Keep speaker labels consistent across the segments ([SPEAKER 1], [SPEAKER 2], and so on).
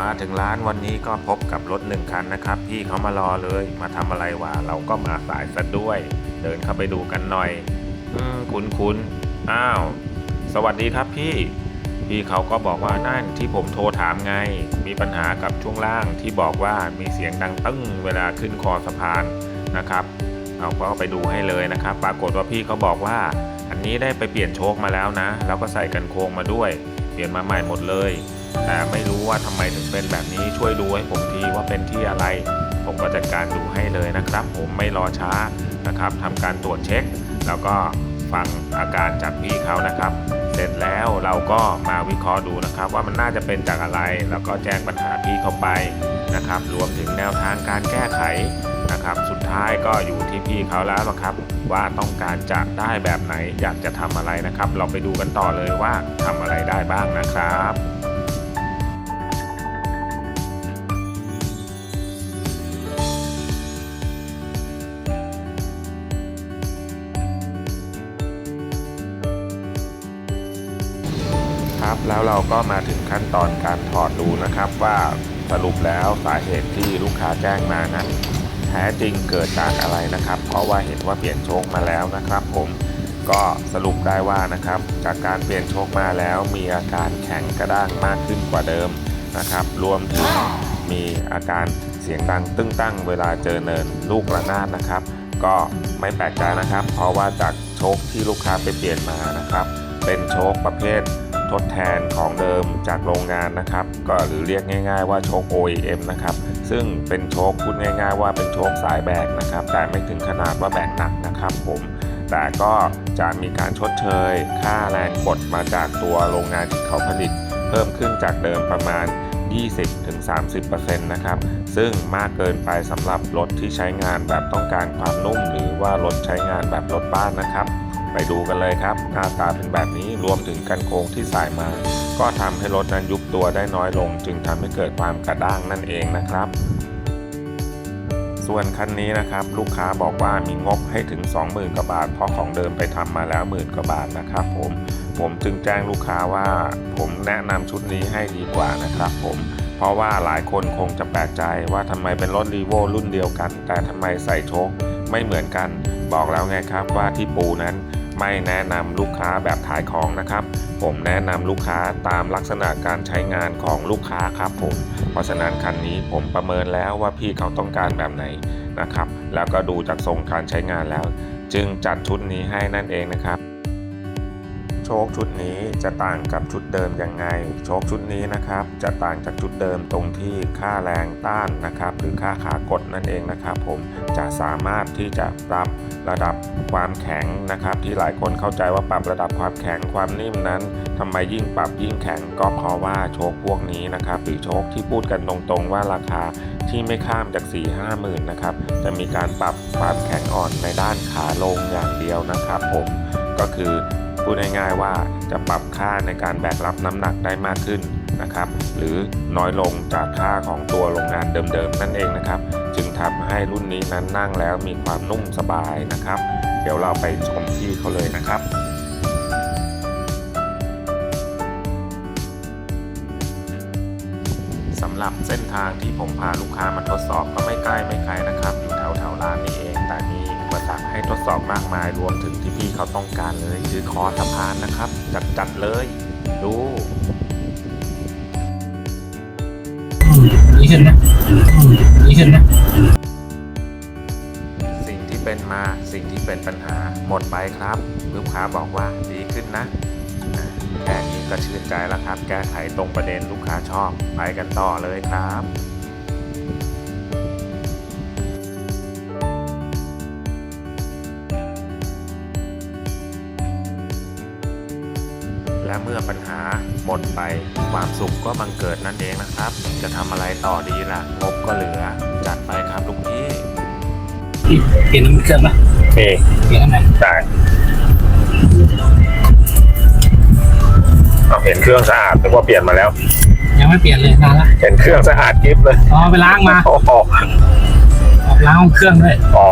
[SPEAKER 1] มาถึงร้านวันนี้ก็พบกับรถหนึ่งคันนะครับ พี่เขามารอเลยมาทำอะไรวะเราก็มาสายซะด้วย เดินเข้าไปดูกันหน่อย อืมคุณคุณอ้าว สวัสดีครับพี่ พี่เขาก็บอกว่านั่นที่ผมโทรถามไง มีปัญหากับช่วงล่างที่บอกว่ามีเสียงดังตึ้งเวลาขึ้นคอสะพานนะครับเราก็ไปดูให้เลยนะครับ ปรากฏว่าพี่เขาบอกว่า อันนี้ได้ไปเปลี่ยนโชคมาแล้วนะ แล้วก็ใส่กันโค้งมาด้วย เปลี่ยนมาใหม่หมดเลย แต่ไม่รู้ว่าทำไมถึงเป็นแบบนี้ช่วยดูให้ผมทีว่าเป็นที่อะไร ผมก็จัดการดูให้เลยนะครับ ผมไม่รอช้านะครับทำการตรวจเช็ค แล้วก็ฟังอาการจากพี่เขานะครับ เสร็จแล้วเราก็มาวิเคราะห์ดูนะครับ ว่ามันน่าจะเป็นจากอะไร แล้วก็แจ้งปัญหาพี่เขาไปนะครับ รวมถึงแนวทางการแก้ไขนะครับ สุดท้ายก็อยู่ที่พี่เขาแล้วล่ะครับ ว่าต้องการจะได้แบบไหนอยากจะทำอะไรนะครับ เราไปดูกันต่อเลยว่าทำอะไรได้บ้างนะครับ แล้วเราก็มาถึงขั้นตอนการถอดดูนะครับ ว่าสรุปแล้วสาเหตุที่ลูกค้าแจ้งมานั้นแท้จริงเกิดจากอะไรนะครับ เพราะว่าเห็นว่าเปลี่ยนโชคมาแล้วนะครับ ผมก็สรุปได้ว่านะครับ จากการเปลี่ยนโชคมาแล้ว มีอาการแข็งกระด้างมากขึ้นกว่าเดิมนะครับ รวมถึงมีอาการเสียงดังตึ้งตั้งเวลาเจอเนินลูกระนาดนะครับ ก็ไม่แปลกใจนะครับ เพราะว่าจากโชคที่ลูกค้าไปเปลี่ยนมานะครับ เป็นโชคประเภท ทดแทนของเดิมจากโรงงานนะครับ ก็หรือเรียกง่าย ๆ ว่าโชค OEM นะครับ ซึ่งเป็นโชคพูดง่าย ๆ ว่าเป็นโชคสายแบกนะครับ แต่ไม่ถึงขนาดว่าแบกหนักนะครับผมแต่ก็จะมีการชดเชย ค่าแรงกดมาจากตัวโรงงานที่เขาผลิต เพิ่มขึ้นจากเดิมประมาณ 20-30%นะครับ ซึ่งมากเกินไปสำหรับรถที่ใช้งานแบบต้องการความนุ่ม หรือว่ารถใช้งานแบบรถบ้านนะครับ ไปดูกันเลยครับ หน้าตาเป็นแบบนี้รวมถึงกันโค้งที่สายมา ก็ทำให้รถนั้นยุบตัวได้น้อยลง จึงทำให้เกิดความกระด้างนั่นเองนะครับ ส่วนคันนี้นะครับ ลูกค้าบอกว่ามีงบให้ถึง 20,000กว่าบาท เพราะของเดิมไปทำมาแล้วหมื่นกว่าบาทนะครับ ผมผมจึงแจ้งลูกค้าว่า ผมแนะนำชุดนี้ให้ดีกว่านะครับผมเพราะว่าหลายคนคงจะแปลกใจว่าทำไมเป็นรถรีโวรุ่นเดียวกัน แต่ทำไมใส่โชคไม่เหมือนกัน บอกแล้วไงครับว่าที่ปูนั้น ไม่แนะนำลูกค้าแบบขายของนะครับ ผมแนะนำลูกค้าตามลักษณะการใช้งานของลูกค้าครับผม เพราะฉะนั้นคันนี้ผมประเมินแล้วว่าพี่เขาต้องการแบบไหนนะครับ แล้วก็ดูจากทรงการใช้งานแล้ว จึงจัดชุดนี้ให้นั่นเองนะครับ โชคชุดนี้จะต่างกับชุดเดิมยังไง โชคชุดนี้นะครับ จะต่างจากชุดเดิมตรงที่ค่าแรงต้านนะครับ หรือค่าขากดนั่นเองนะครับ ผมจะสามารถที่จะปรับระดับความแข็งนะครับ ที่หลายคนเข้าใจว่าปรับระดับความแข็งความนิ่มนั้นทำไมยิ่งปรับยิ่งแข็งก็เพราะว่าโชคพวกนี้นะครับหรือโชคที่พูดกันตรงๆ ว่าราคาที่ไม่ข้ามจาก 4 5หมื่นนะครับจะมีการปรับความแข็งอ่อนในด้านขาลงอย่างเดียวนะครับ ผมก็คือ พูดง่ายๆว่าจะปรับค่าในการแบกรับน้ำหนักได้มากขึ้นนะครับ หรือน้อยลงจากค่าของตัวโรงงานเดิมๆนั่นเองนะครับ จึงทำให้รุ่นนี้นั้นนั่งแล้วมีความนุ่มสบายนะครับ เดี๋ยวเราไปชมที่เขาเลยนะครับสำหรับเส้นทางที่ผมพาลูกค้ามาทดสอบก็ไม่ใกล้ไม่ไกลนะครับ อยู่แถวแถวๆร้านนี้เอง สรรคให้ทดสอบมากมายรวมถึงที่พี่เขาต้องการเลยคือคอสะพานนะครับ จัดๆเลย ดู
[SPEAKER 2] ดีขึ้นนะดีขึ้นนะ
[SPEAKER 1] สิ่งที่เป็นมาสิ่งที่เป็นปัญหาหมดไปครับ ลูกค้าบอกว่าดีขึ้นนะอ่าแค่นี้ก็ชื่นใจแล้วครับ แก้ไขตรงประเด็นลูกค้าชอบไปกันต่อเลยครับ หมดไป ความสุขก็บังเกิดนั่นเองนะครับ จะทำอะไรต่อดีล่ะงบก็เหลือ จัดไปครับลุงพี่
[SPEAKER 2] เปลี่ยนน้ำมันเครื่องปะ
[SPEAKER 1] โอเค
[SPEAKER 2] เปลี่ยนน้ำมัน
[SPEAKER 1] ได้เอาเห็นเครื่องสะอาดนึกว่าเปลี่ยนมาแล้ว
[SPEAKER 2] ยังไม่เปลี่ยนเลยนานละ
[SPEAKER 1] เห็นเครื่องสะอาดกิฟเลย
[SPEAKER 2] อ๋อไปล้างมา
[SPEAKER 1] โอ้โห
[SPEAKER 2] ออกล้างห้องเครื่องด้วย
[SPEAKER 1] อ๋อ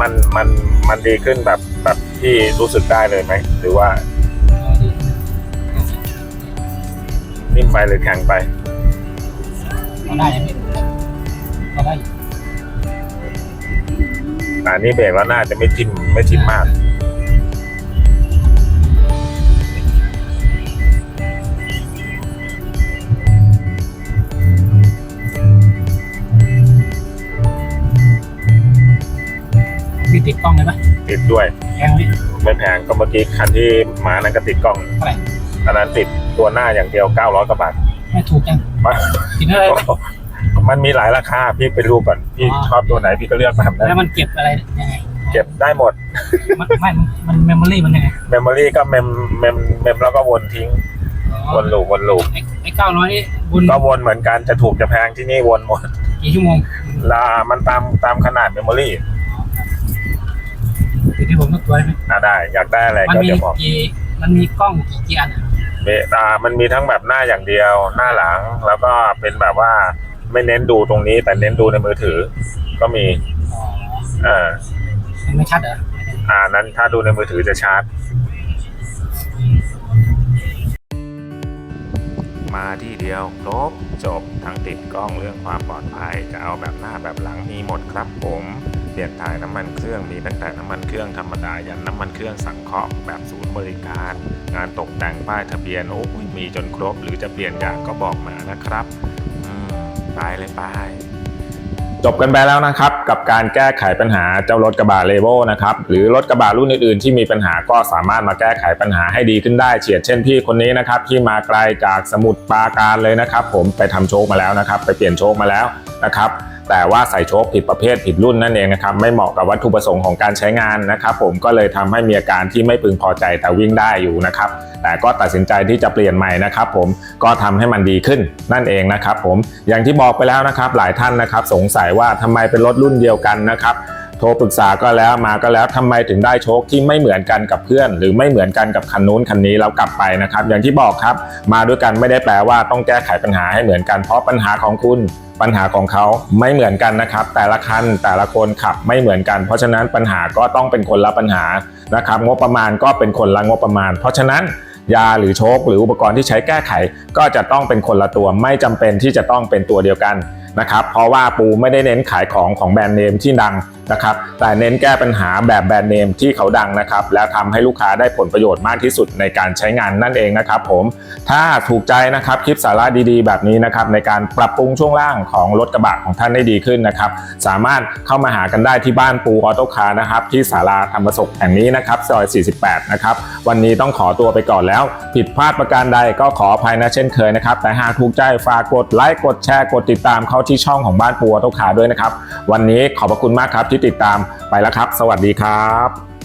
[SPEAKER 1] มันดีขึ้นแบบแบบที่รู้สึกได้เลยไหมหรือว่านิ่มไปหรือแข็งไป
[SPEAKER 2] ก็ได้ยังไม่ก็ได้
[SPEAKER 1] แต่อันนี้เบรกแล้วน่าจะไม่ทิ่มไม่ทิ่มมาก
[SPEAKER 2] ติดกล้องเลยปะ
[SPEAKER 1] ติดด้วย
[SPEAKER 2] แพงไหม
[SPEAKER 1] ไม่แพงก็เมื่อกี้คันที่หมานั้นก็ติดกล้อง
[SPEAKER 2] เท่าไหร่
[SPEAKER 1] อันนั้นติดตัวหน้าอย่างเดียว900กว่าบาท
[SPEAKER 2] ไม่ถูกจัง
[SPEAKER 1] มา
[SPEAKER 2] กินอะไรไหม
[SPEAKER 1] มันมีหลายราคาพี่ไปรูปก่อนพี่
[SPEAKER 2] อ๋อ
[SPEAKER 1] ชอบตัวไหนพี่ก็เลือกมาได้
[SPEAKER 2] แล้วมันเก็บอะไรยังไง
[SPEAKER 1] เก็บได้หมด
[SPEAKER 2] มันไม่มันเมมโมรี่มันยังไง
[SPEAKER 1] เมมโมรี่ก็เมมเมมเมมแล้วก็วนทิ้งวนลูปวนลูป
[SPEAKER 2] ไอ้ไอ้เก้าร้อยนี่บน
[SPEAKER 1] ก็วนเหมือนกันจะถูกจะแพงที่นี่วนหมด
[SPEAKER 2] กี่ชั่วโมง
[SPEAKER 1] ลามันตามตามขนาดเมมโมรี่
[SPEAKER 2] ติดที่ ผมต้องตัวไหม
[SPEAKER 1] อะได้ อยากได้อะไร
[SPEAKER 2] มัน
[SPEAKER 1] ก็
[SPEAKER 2] มี
[SPEAKER 1] เดี๋ยวบอก
[SPEAKER 2] กี่มันมีกล้องกี่กี่อันอะ
[SPEAKER 1] เบตามันมีทั้งแบบหน้าอย่างเดียว หน้าหลังแล้วก็เป็นแบบว่าไม่เน้นดูตรงนี้ แต่เน้นดูในมือถือ ก็มี
[SPEAKER 2] อ๋อ
[SPEAKER 1] อ่า
[SPEAKER 2] มันไม่ชัดเหรอ
[SPEAKER 1] อ่านั้นถ้าดูในมือถือจะชาร์จ มาที่เดียวครบจบทั้งติดกล้องเรื่องความปลอดภัยจะเอาแบบหน้าแบบหลังมีหมดครับผม เปลี่ยนถ่ายน้ำมันเครื่องมีตั้งแต่น้ำมันเครื่องธรรมดายันน้ำมันเครื่องสังเคราะห์แบบศูนย์บริการ งานตกแต่งป้ายทะเบียนโอ้ยมีจนครบ หรือจะเปลี่ยนอย่างก็บอกมานะครับไปเลยไปจบกันไปแล้วนะครับ กับการแก้ไขปัญหาเจ้ารถกระบะเลโวลนะครับหรือรถกระบะรุ่นอื่นๆ ที่มีปัญหาก็สามารถมาแก้ไขปัญหาให้ดีขึ้นได้เฉียดเช่นพี่คนนี้นะครับที่มาไกลจากสมุทรปราการเลยนะครับ ผมไปทำโชคมาแล้วนะครับ ไปเปลี่ยนโชคมาแล้วนะครับ แต่ว่าใส่โชคผิดประเภทผิดรุ่นนั่นเองนะครับไม่เหมาะกับวัตถุประสงค์ของการใช้งานนะครับผมก็เลยทำให้มีอาการที่ไม่พึงพอใจแต่วิ่งได้อยู่นะครับแต่ก็ตัดสินใจที่จะเปลี่ยนใหม่นะครับผมก็ทำให้มันดีขึ้นนั่นเองนะครับผมอย่างที่บอกไปแล้วนะครับหลายท่านนะครับสงสัยว่าทำไมเป็นรถรุ่นเดียวกันนะครับโทรปรึกษาก็แล้วมาก็แล้วทำไมถึงได้โชคที่ไม่เหมือนกันกับเพื่อน หรือไม่เหมือนกันกับคันนู้นคันนี้แล้วกลับไปนะครับ อย่างที่บอกครับ มาด้วยกันไม่ได้แปลว่าต้องแก้ไขปัญหาให้เหมือนกันเพราะปัญหาของคุณ ปัญหาของเขาไม่เหมือนกันนะครับ แต่ละคันแต่ละคนขับไม่เหมือนกัน เพราะฉะนั้นปัญหาก็ต้องเป็นคนละปัญหานะครับงบประมาณก็เป็นคนละงบประมาณ เพราะฉะนั้นยาหรือโชคหรืออุปกรณ์ที่ใช้แก้ไข ก็จะต้องเป็นคนละตัวไม่จำเป็นที่จะต้องเป็นตัวเดียวกันนะครับเพราะว่าปูไม่ได้เน้นขายของของแบรนด์เนมที่ดัง นะครับแต่เน้นแก้ปัญหาแบบแบรนด์เนมที่เขาดังนะครับแล้วทำให้ลูกค้าได้ผลประโยชน์มากที่สุดในการใช้งานนั่นเองนะครับผมถ้าถูกใจนะครับคลิปสาระดีๆ แบบนี้นะครับในการปรับปรุงช่วงล่างของรถกระบะของท่านได้ดีขึ้นนะครับสามารถเข้ามาหากันได้ที่บ้านปูออโต้คาร์นะครับที่ศาลาธรรมศกแห่งนี้นะครับซอย 48 นะครับวันนี้ต้องขอตัวไปก่อนแล้ว ผิดพลาดประการใดก็ขออภัยนะเช่นเคยนะครับแต่หากถูกใจฝากกดไลค์กดแชร์กดติดตามเข้าที่ช่องของบ้านปูออโต้คาร์ด้วยนะครับวันนี้ขอบพระคุณมากครับที่ติดตามไปแล้วครับ สวัสดีครับ